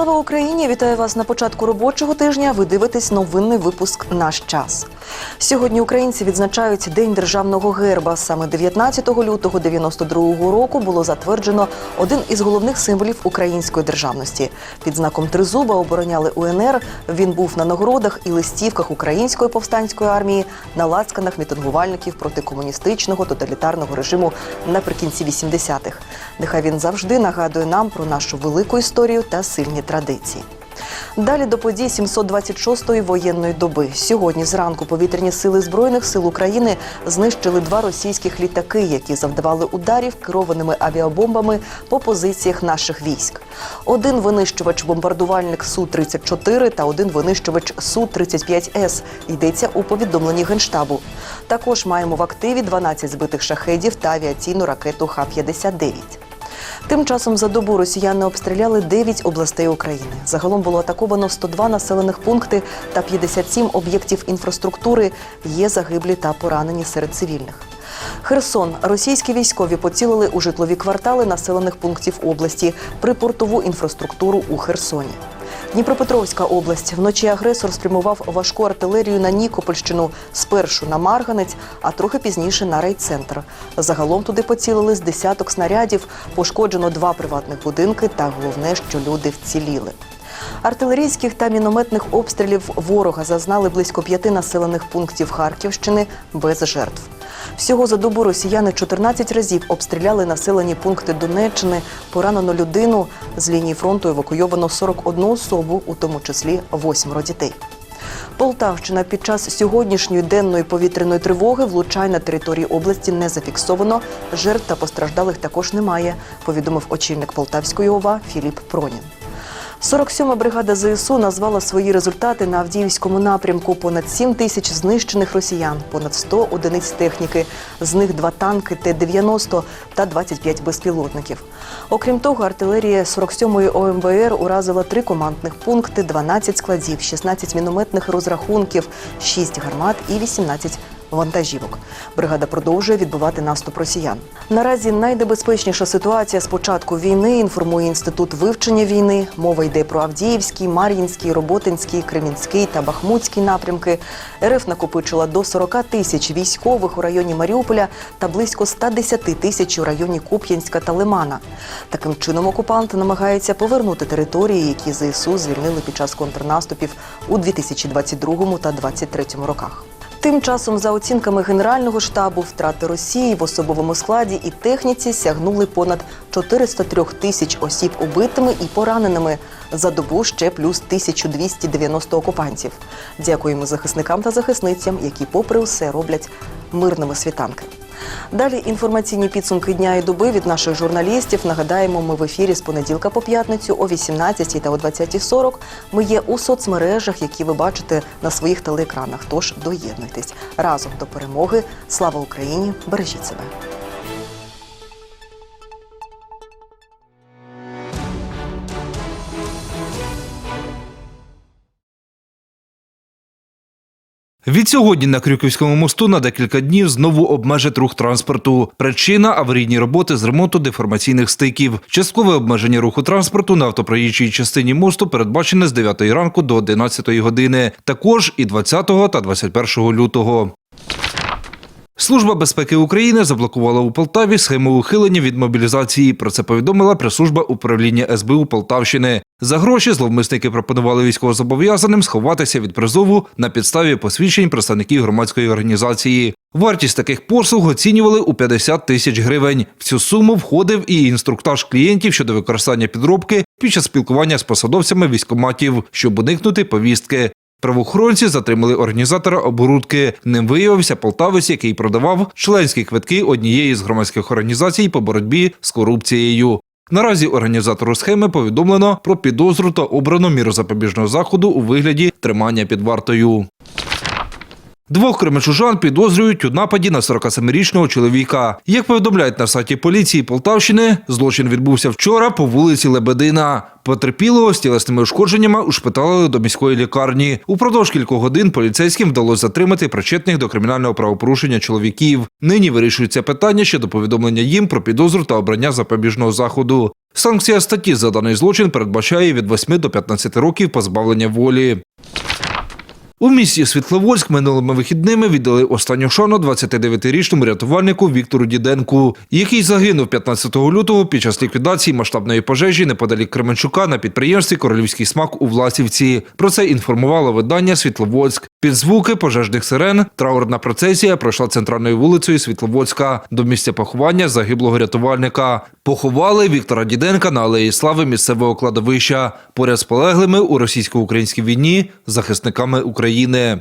Слава Україні! Вітаю вас на початку робочого тижня. Ви дивитесь новинний випуск Наш час. Сьогодні українці відзначають День державного герба. Саме 19 лютого 92-го року було затверджено один із головних символів української державності. Під знаком Тризуба обороняли УНР. Він був на нагородах і листівках української повстанської армії, на лацканах мітингувальників проти комуністичного тоталітарного режиму наприкінці 80-х. Нехай він завжди нагадує нам про нашу велику історію та сильні традиції. Далі до подій 726-ї воєнної доби. Сьогодні зранку повітряні сили збройних сил України знищили два російських літаки, які завдавали ударів керованими авіабомбами по позиціях наших військ. Один винищувач-бомбардувальник су 34 та один винищувач су 35 с йдеться у повідомленні генштабу. Також маємо в активі 12 збитих шахедів та авіаційну ракету Х-59. Тим часом за добу росіяни обстріляли 9 областей України. Загалом було атаковано 102 населених пункти та 57 об'єктів інфраструктури. Є загиблі та поранені серед цивільних. Херсон. Російські військові поцілили у житлові квартали населених пунктів області, припортову інфраструктуру у Херсоні. Дніпропетровська область вночі агресор спрямував важку артилерію на Нікопольщину спершу на Марганець, а трохи пізніше на райцентр. Загалом туди поцілили з десяток снарядів, пошкоджено два приватних будинки, та головне, що люди вціліли. Артилерійських та мінометних обстрілів ворога зазнали близько п'яти населених пунктів Харківщини без жертв. Всього за добу росіяни 14 разів обстріляли населені пункти Донеччини, поранено людину. З лінії фронту евакуйовано 41 особу, у тому числі восьмеро дітей. Полтавщина під час сьогоднішньої денної повітряної тривоги влучань на території області не зафіксовано. Жертв та постраждалих також немає, повідомив очільник Полтавської ОВА Філіп Пронін. 47-ма бригада ЗСУ назвала свої результати на Авдіївському напрямку. Понад 7 тисяч знищених росіян, понад 100 одиниць техніки, з них два танки Т-90 та 25 безпілотників. Окрім того, артилерія 47-ї ОМБР уразила три командних пункти, 12 складів, 16 мінометних розрахунків, 6 гармат і 18 вантажівок. Бригада продовжує відбивати наступ росіян. Наразі найнебезпечніша ситуація з початку війни. Інформує інститут вивчення війни. Мова йде про Авдіївський, Мар'їнський, Роботинський, Кремінський та Бахмутський напрямки. РФ накопичила до 40 тисяч військових у районі Маріуполя та близько 110 тисяч у районі Куп'янська та Лимана. Таким чином окупант намагається повернути території, які ЗСУ звільнили під час контрнаступів у 2022 та 2023 роках. Тим часом, за оцінками Генерального штабу, втрати Росії в особовому складі і техніці сягнули понад 403 тисяч осіб убитими і пораненими. За добу ще плюс 1290 окупантів. Дякуємо захисникам та захисницям, які, попри все, роблять мирними світанки. Далі інформаційні підсумки дня і доби від наших журналістів. Нагадаємо, ми в ефірі з понеділка по п'ятницю о 18 та о 20.40. Ми є у соцмережах, які ви бачите на своїх телеекранах. Тож доєднуйтесь разом до перемоги. Слава Україні! Бережіть себе! Відсьогодні на Крюківському мосту на декілька днів знову обмежать рух транспорту. Причина аварійні роботи з ремонту деформаційних стиків. Часткове обмеження руху транспорту на автопроїжджій частині мосту передбачене з 9 ранку до 11 години. Також і 20 та 21 лютого. Служба безпеки України заблокувала у Полтаві схему ухилення від мобілізації. Про це повідомила прес-служба управління СБУ Полтавщини. За гроші зловмисники пропонували військовозобов'язаним сховатися від призову на підставі посвідчень представників громадської організації. Вартість таких послуг оцінювали у 50 тисяч гривень. В цю суму входив і інструктаж клієнтів щодо використання підробки під час спілкування з посадовцями військоматів, щоб уникнути повістки. Правоохоронці затримали організатора оборудки. Ним виявився полтавець, який продавав членські квитки однієї з громадських організацій по боротьбі з корупцією. Наразі організатору схеми повідомлено про підозру та обрано міру запобіжного заходу у вигляді тримання під вартою. Двох кременчужан підозрюють у нападі на 47-річного чоловіка. Як повідомляють на сайті поліції Полтавщини, злочин відбувся вчора по вулиці Лебедина. Потерпілого з тілесними ушкодженнями ушпиталили до міської лікарні. Упродовж кількох годин поліцейським вдалося затримати причетних до кримінального правопорушення чоловіків. Нині вирішується питання щодо повідомлення їм про підозру та обрання запобіжного заходу. Санкція статті за даний злочин передбачає від 8 до 15 років позбавлення волі. У місті Світловодськ минулими вихідними віддали останню шану 29-річному рятувальнику Віктору Діденку, який загинув 15 лютого під час ліквідації масштабної пожежі неподалік Кременчука на підприємстві Королівський смак у Власівці. Про це інформувало видання Світловодськ. Під звуки пожежних сирен траурна процесія пройшла центральною вулицею Світловодська до місця поховання загиблого рятувальника. Поховали Віктора Діденка на алеї слави місцевого кладовища поряд з полеглими у російсько-українській війні захисниками України.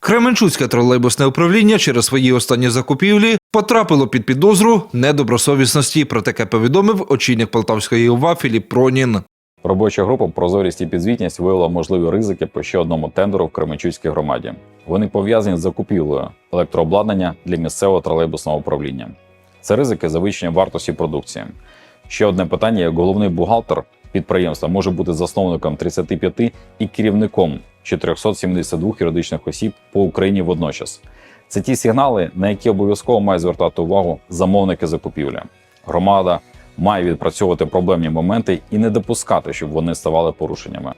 Кременчуцьке тролейбусне управління через свої останні закупівлі потрапило під підозру недобросовісності. Про таке повідомив очільник Полтавської ОВА Філіп Пронін. Робоча група «Прозорість і підзвітність виявила можливі ризики по ще одному тендеру в Кременчуцькій громаді. Вони пов'язані з закупівлею електрообладнання для місцевого тролейбусного управління. Це ризики завищення вартості продукції. Ще одне питання: як головний бухгалтер підприємства може бути засновником 35 і керівником 472 юридичних осіб по Україні водночас. Це ті сигнали, на які обов'язково мають звертати увагу замовники закупівлі. Громада має відпрацьовувати проблемні моменти і не допускати, щоб вони ставали порушеннями.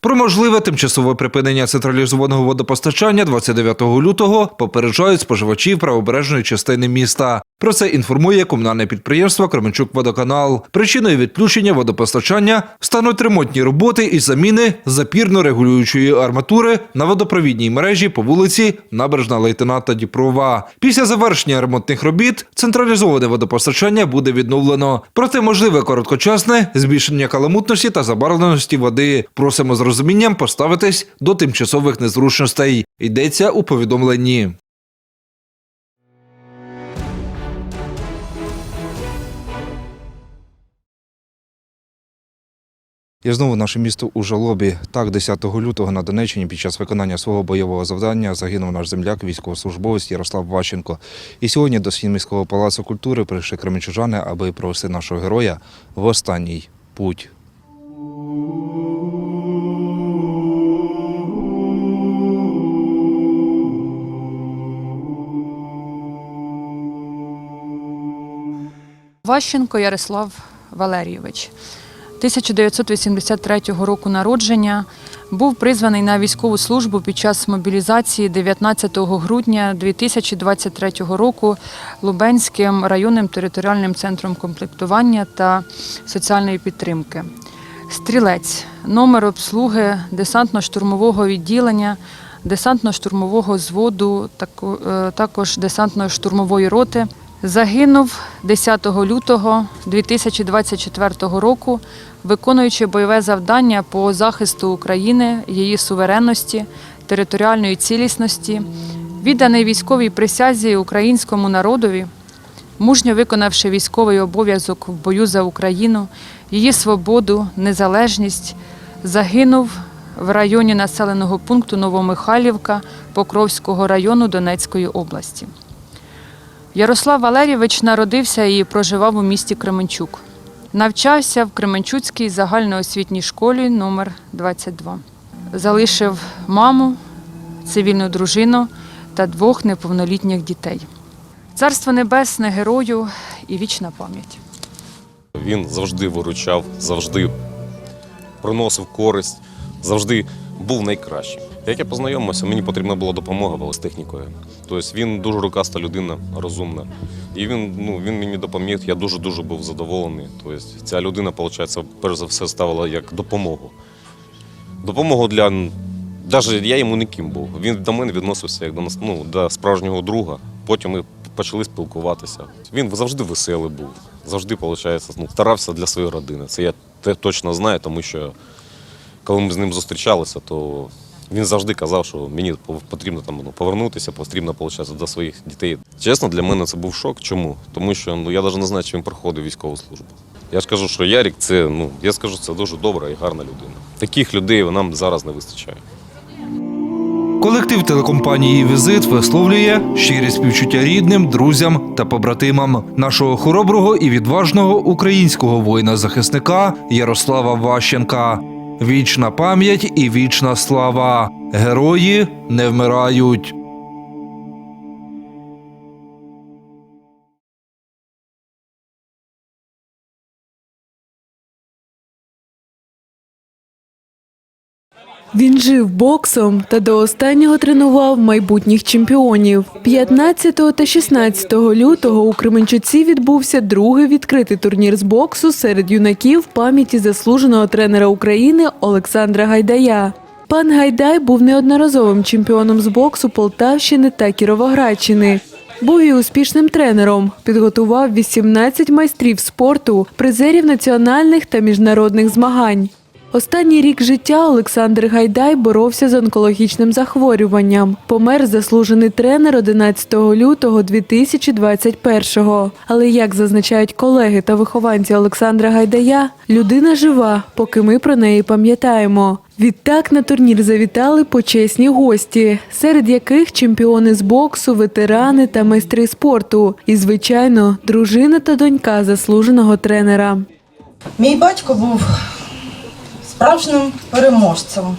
Про можливе тимчасове припинення централізованого водопостачання 29 лютого попереджають споживачів правобережної частини міста. Про це інформує комунальне підприємство Кременчук Водоканал. Причиною відключення водопостачання стануть ремонтні роботи із заміни запірно-регулюючої арматури на водопровідній мережі по вулиці Набережна лейтенанта Діпрова. Після завершення ремонтних робіт централізоване водопостачання буде відновлено. Проте можливе короткочасне збільшення каламутності та забарвленості води. Просимо з розумінням поставитись до тимчасових незручностей. Йдеться у повідомленні. І знову наше місто у жалобі. Так, 10 лютого на Донеччині під час виконання свого бойового завдання загинув наш земляк, військовослужбовець Ярослав Ващенко. І сьогодні до стін міського палацу культури прийшли кременчужани, аби провести нашого героя в останній путь. Ващенко Ярослав Валерійович, 1983 року народження, був призваний на військову службу під час мобілізації 19 грудня 2023 року Лубенським районним територіальним центром комплектування та соціальної підтримки. Стрілець, номер обслуги десантно-штурмового відділення, десантно-штурмового зводу, е, також десантно-штурмової роти. Загинув 10 лютого 2024 року, виконуючи бойове завдання по захисту України, її суверенності, територіальної цілісності, відданий військовій присязі українському народові, мужньо виконавши військовий обов'язок в бою за Україну, її свободу, незалежність, загинув в районі населеного пункту Новомихайлівка Покровського району Донецької області. Ярослав Валерійович народився і проживав у місті Кременчук. Навчався в Кременчуцькій загальноосвітній школі номер 22 Залишив маму, цивільну дружину та двох неповнолітніх дітей. Царство небесне герою і вічна пам'ять. Він завжди виручав, завжди приносив користь, завжди був найкращим. Як я познайомився, мені потрібна була допомога була з технікою. Тобто він дуже рукаста людина, розумна. І він, ну, він мені допоміг, я дуже-дуже був задоволений. Тобто ця людина, виходить, перш за все ставила як допомогу. Допомогу для. Навіть я йому ніким був. Він до мене відносився як до нас, ну, до справжнього друга. Потім ми почали спілкуватися. Він завжди веселий був, завжди, виходить, ну, старався для своєї родини. Це я точно знаю, тому що коли ми з ним зустрічалися, то він завжди казав, що мені потрібно там ну, повернутися, потрібно виходить, до своїх дітей. Чесно, для мене це був шок. Чому? Тому що ну, я навіть не знаю, чи він проходив військову службу. Я ж кажу, що Ярік це, ну, я скажу, це дуже добра і гарна людина. Таких людей нам зараз не вистачає. Колектив телекомпанії Візит висловлює щирі співчуття рідним, друзям та побратимам нашого хороброго і відважного українського воїна-захисника Ярослава Ващенка. Вічна пам'ять і вічна слава. Герої не вмирають. Він жив боксом та до останнього тренував майбутніх чемпіонів. 15 та 16 лютого у Кременчуці відбувся другий відкритий турнір з боксу серед юнаків пам'яті заслуженого тренера України Олександра Гайдая. Пан Гайдай був неодноразовим чемпіоном з боксу Полтавщини та Кіровоградщини. Був і успішним тренером, підготував 18 майстрів спорту, призерів національних та міжнародних змагань. Останній рік життя Олександр Гайдай боровся з онкологічним захворюванням. Помер заслужений тренер 11 лютого 2021-го. Але як зазначають колеги та вихованці Олександра Гайдая, людина жива, поки ми про неї пам'ятаємо. Відтак на турнір завітали почесні гості, серед яких чемпіони з боксу, ветерани та майстри спорту. І, звичайно, дружина та донька заслуженого тренера. Мій батько був справжнім переможцем.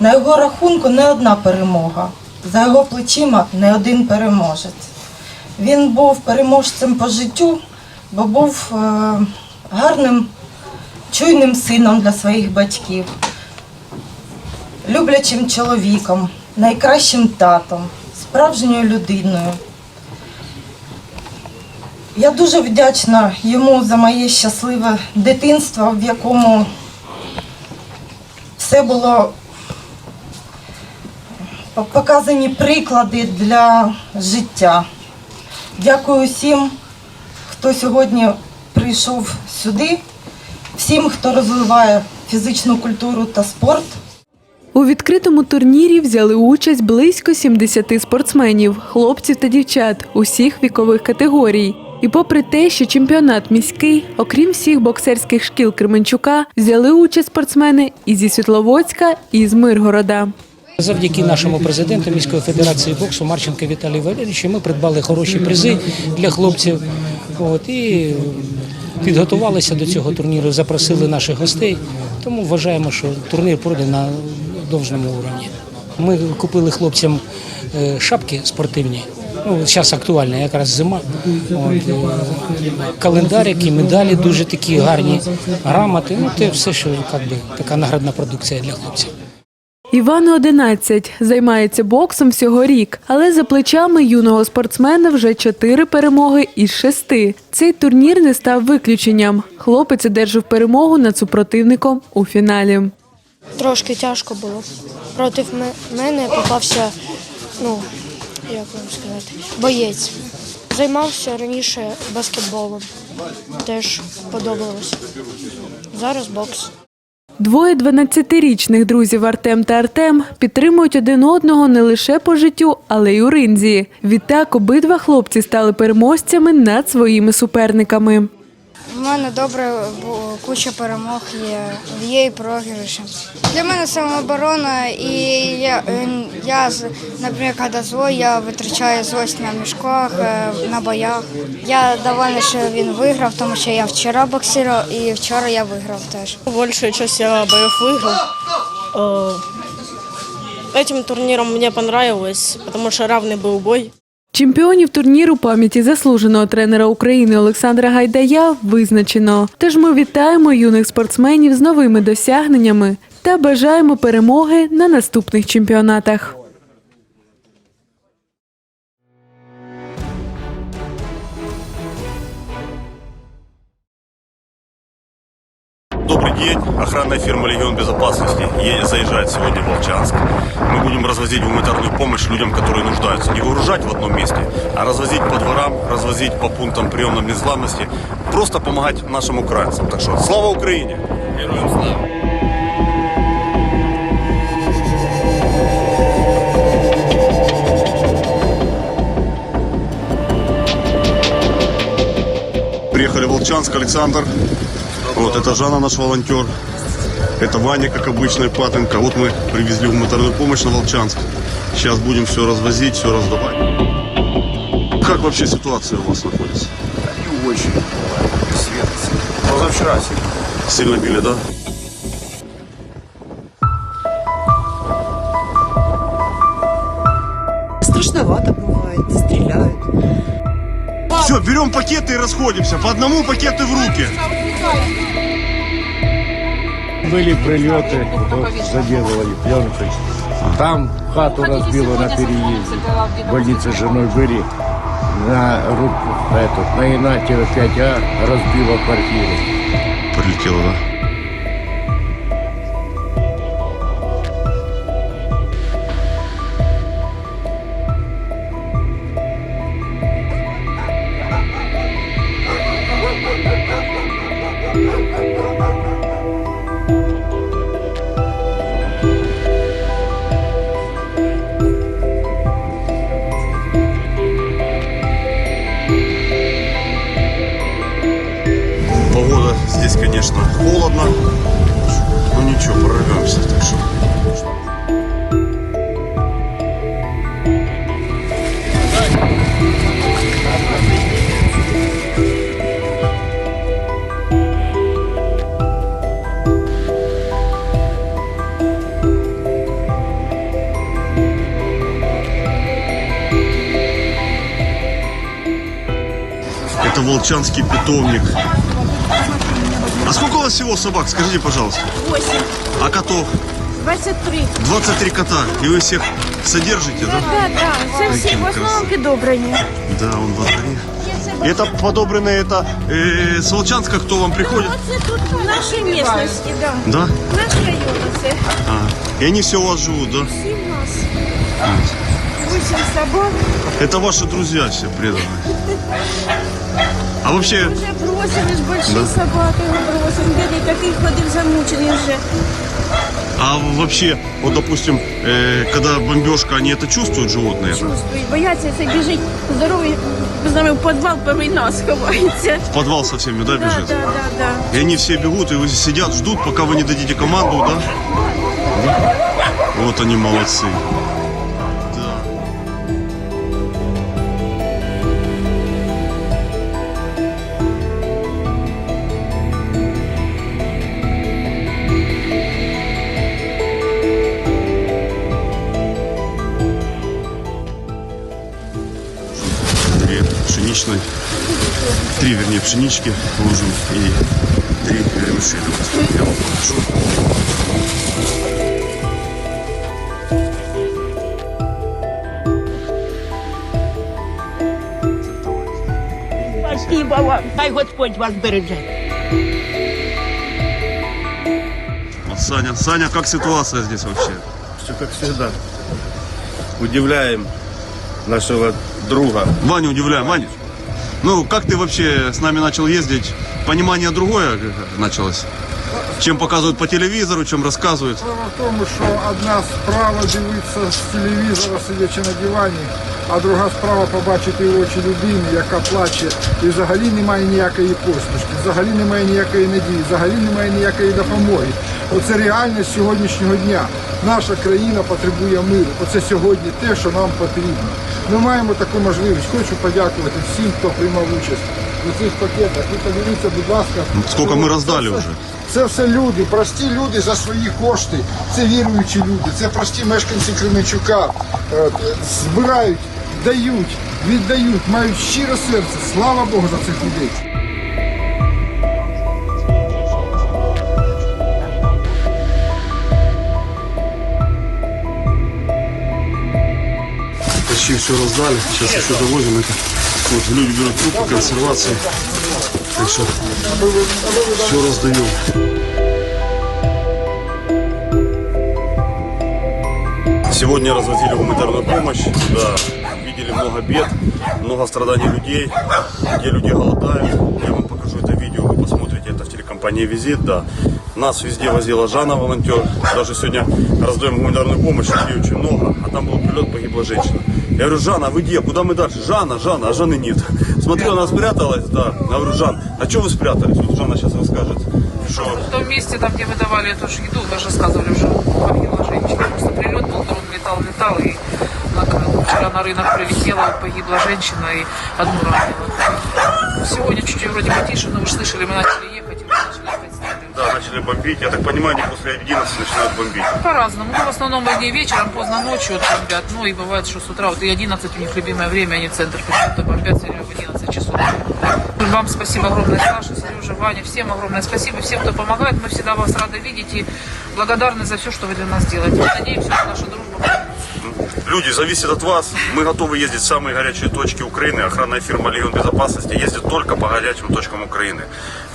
На його рахунку не одна перемога, за його плечима не один переможець. Він був переможцем по життю, бо був е, гарним, чуйним сином для своїх батьків, люблячим чоловіком, найкращим татом, справжньою людиною. Я дуже вдячна йому за моє щасливе дитинство, в якому все було показані приклади для життя. Дякую всім, хто сьогодні прийшов сюди, всім, хто розвиває фізичну культуру та спорт. У відкритому турнірі взяли участь близько 70 спортсменів, хлопців та дівчат усіх вікових категорій. І попри те, що чемпіонат міський, окрім всіх боксерських шкіл Кременчука, взяли участь спортсмени і зі Світловодська, і з Миргорода. Завдяки нашому президенту міської федерації боксу Марченко Віталію Валерійовичу ми придбали хороші призи для хлопців. От, і підготувалися до цього турніру, запросили наших гостей. Тому вважаємо, що турнір пройде на довжному уровні. Ми купили хлопцям е, шапки спортивні. Ну, зараз актуальна, якраз зима. От, календарики, медалі дуже такі гарні, грамоти. Ну, це все, що як би, така наградна продукція для хлопців. Івану 11, займається боксом всього рік, але за плечами юного спортсмена вже чотири перемоги із шести. Цей турнір не став виключенням. Хлопець одержав перемогу над супротивником у фіналі. Трошки тяжко було. Проти мене попався, ну, як вам сказати, боєць. Займався раніше баскетболом. Теж подобалось. Зараз бокс. Двоє 12-річних друзів Артем та Артем підтримують один одного не лише по життю, але й у ринзі. Відтак обидва хлопці стали переможцями над своїми суперниками. У мене добре бу- куча перемог є, є і програші. Для мене самооборона, і я, е, я з- наприклад, коли злой, я витрачаю злость на мішках, е, на боях. Я довольна, що він виграв, тому що я вчора боксував і вчора я виграв теж. Большую часть я боев выиграл. Э, Этим турниром мне понравилось, потому что равный был бой. Чемпіонів турніру пам'яті заслуженого тренера України Олександра Гайдая визначено. Тож ми вітаємо юних спортсменів з новими досягненнями та бажаємо перемоги на наступних чемпіонатах. Охранная фирма «Легион безопасности» заезжает сегодня в Волчанск. Мы будем развозить гуманитарную помощь людям, которые нуждаются. Не выгружать в одном месте, а развозить по дворам, развозить по пунктам приема незглавности. Просто помогать нашим украинцам. Так что слава Украине! Героям слава! Приехали в Волчанск, Александр. Вот это Жанна, наш волонтер. Это Ваня, как обычно, и Патенко. Вот мы привезли гуманитарную помощь на Волчанск. Сейчас будем все развозить, все раздавать. Как вообще ситуация у вас находится? Не очень. Светится. Позавчера сильно. Сильно били, да? Страшновато буває, стріляють. Все, берем пакеты и расходимся. По одному пакеты в руки. Были прилеты, вот заделывали пленкой. Там хату разбило на переезде. В больнице с женой были. На руку, этот, на Игнатьева 5А разбила квартиру. Прилетело, да? Холодно. Но ничего, прорвемся. Так что Это волчанский питомник. А сколько у вас всего собак? Скажите, пожалуйста. 8, А котов? 23. 23 кота. И вы всех содержите, да? Да, да, це всі Какие в основному підобрані. Да, он во дворе. Это подобранные, это э, с Волчанска кто вам приходит? Оце тут в нашій місцевості, да. Да? Наш район оце. А. И они все у вас живут, да? Всі в нас. Вісім собак. Это ваши друзья все преданные. А вообще, Вже бросили ж больші Да. собаки, його бросили. Бідний такий ходив замучений вже. а вообще, вот допустим, э, когда бомбежка, они это чувствуют животные? Чувствують, бояться це біжить здоровий, з нами в підвал перший нас ховається. В подвал со всеми, да, Да, бежит? да, да, да. И они все бегут, и вы сидят, ждут, пока вы не дадите команду, да? Да. Вот они молодцы. Три, вернее, пшенички ложим и три вермишели. Я вам покажу. Спасибо вам. Хай Господь вас береже. Вот Саня, Саня, как ситуация здесь вообще? Все как всегда. Удивляем нашего друга. Ваня, удивляем, Ваня. Ну, как ты вообще с нами начал ездить? Понимание другое э, началось? Чем показывают по телевизору, чем рассказывают? Справа в тому, що одна справа дивитися з телевізора, сидячи на дивані, а друга справа побачити очі людини, яка плаче, і взагалі немає ніякої посмішки, взагалі немає ніякої надії, взагалі немає ніякої допомоги. Оце реальність сьогоднішнього дня. Наша країна потребує миру. Оце сьогодні те, що нам потрібно. Ми маємо таку можливість. Хочу подякувати всім, хто приймав участь у цих пакетах. Ви подивіться, будь ласка, Сколько мы раздали уже? це все люди, прості люди за свої кошти. Це віруючі люди, це прості мешканці Кременчука. Е, Збирають, дають, віддають, мають щире серце. Слава Богу за цих людей. Почти все раздали. Сейчас еще довозим это. Вот люди берут трупы консервации. Так что все раздаем. Сегодня развозили гуманитарную помощь. Да, видели много бед, много страданий людей, где люди голодают. Я вам покажу это видео, вы посмотрите это в телекомпании «Визит». Да. Нас везде возила Жанна, волонтер. Даже сегодня раздаем гуманитарную помощь, людей очень много. А там был прилет, погибла женщина. Я говорю, Жанна, а вы где? Куда мы дальше? Жанна, Жанна, а Жанны нет. Смотрю, она спряталась, да. Я говорю, Жан, а что вы спрятались? Вот Жанна сейчас расскажет. Что? В том месте, там, где мы давали эту же еду, даже рассказывали уже, погибла женщина. Просто прилет был, дрон летал, летал и. Вчера на рынок прилетела, погибла женщина и одну ранила. Сегодня чуть-чуть вроде потише, но вы же слышали, мы начали Да, начали бомбить. Я так понимаю, они после 11 начинают бомбить. По-разному. Ну, в основном они вечером, поздно ночью вот бомбят. Ну и бывает, что с утра, вот и 11 у них любимое время, они центр почему-то бомбят все время в 11 часов. Вам спасибо огромное, Саша, Сережа, Ваня, всем огромное спасибо, всем, кто помогает. Мы всегда вас рады видеть и благодарны за все, что вы для нас делаете. Надеемся, что наша дружба Люди, зависит от вас. Мы готовы ездить в самые горячие точки Украины. Охранная фирма «Легион безопасности» ездит только по горячим точкам Украины.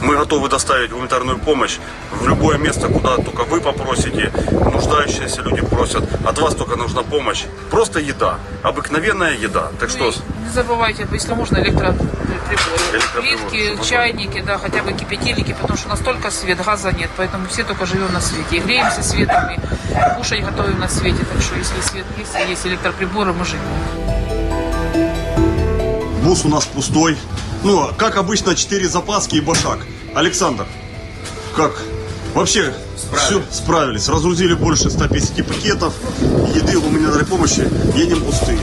Мы готовы доставить гуманитарную помощь в любое место, куда только вы попросите. Нуждающиеся люди просят. От вас только нужна помощь. Просто еда. Обыкновенная еда. Так что... Не забывайте, если можно, электроприборы. Электроприборы, Плитки, чтобы чайники, да, хотя бы кипятильники, потому что настолько свет, газа нет, поэтому все только живем на свете. И греемся светом, и кушать готовим на свете. Так что если свет есть, и есть электроприборы, мы живем. Бус у нас пустой. Ну, как обычно, 4 запаски и башак. Александр, как? Вообще, все справились. Разгрузили больше 150 пакетов еды, гуманитарной помощи. Едем пустые.